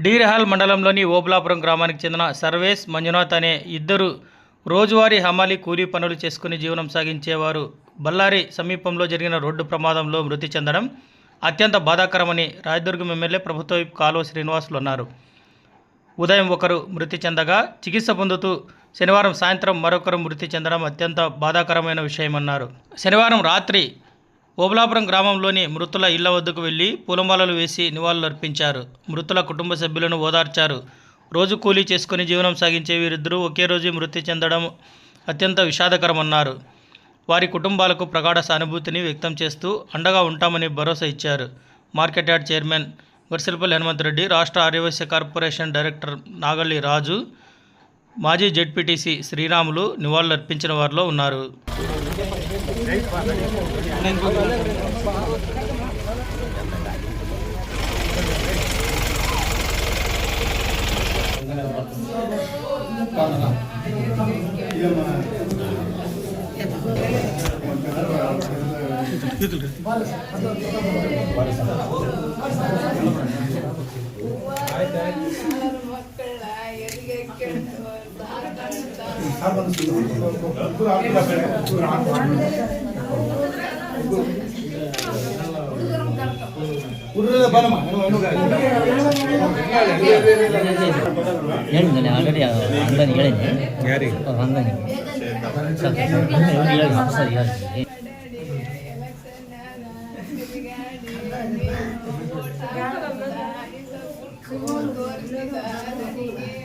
డీర్హాల్ మండలంలోని ఓబులాపురం గ్రామానికి చెందిన సర్వేస్ మంజునాథ్ అనే ఇద్దరు రోజువారీ హమాలి కూలీ పనులు చేసుకుని జీవనం సాగించేవారు. బళ్ళారి సమీపంలో జరిగిన రోడ్డు ప్రమాదంలో మృతి చెందడం అత్యంత బాధాకరమని రాయదుర్గం ఎమ్మెల్యే ప్రభుత్వ కాలువ శ్రీనివాసులు అన్నారు. ఉదయం ఒకరు మృతి చెందగా చికిత్స పొందుతూ శనివారం సాయంత్రం మరొకరు మృతి చెందడం అత్యంత బాధాకరమైన విషయమన్నారు. శనివారం రాత్రి ఓబలాపురం గ్రామంలోని మృతుల ఇళ్ళ వద్దకు వెళ్ళి పూలమాలలు వేసి నివాళులర్పించారు. మృతుల కుటుంబ సభ్యులను ఓదార్చారు. రోజు కూలీ చేసుకుని జీవనం సాగించే వీరిద్దరూ ఒకే రోజు మృతి చెందడం అత్యంత విషాదకరమన్నారు. వారి కుటుంబాలకు ప్రగాఢ సానుభూతిని వ్యక్తం చేస్తూ అండగా ఉంటామని భరోసా ఇచ్చారు. Market yard chairman Varsilapalli Hanumanthareddy రాష్ట్ర ఆర్యవైశ్య కార్పొరేషన్ డైరెక్టర్ నాగల్లి రాజు మాజీ జెడ్పీటీసీ శ్రీరాములు నివాళులర్పించిన వారిలో ఉన్నారు. ಹೇಳಿದ್ದಾನೆ ಆಲ್ರೆಡಿ ಅಂಗನಿ ಹೇಳಿದ್ದೆ ಯಾರಿಗೆ ಅಂಗನಿ ಸರ್ ಹೇಳಿ ಸರ್ ಹೇಳಿ ನನ್ನ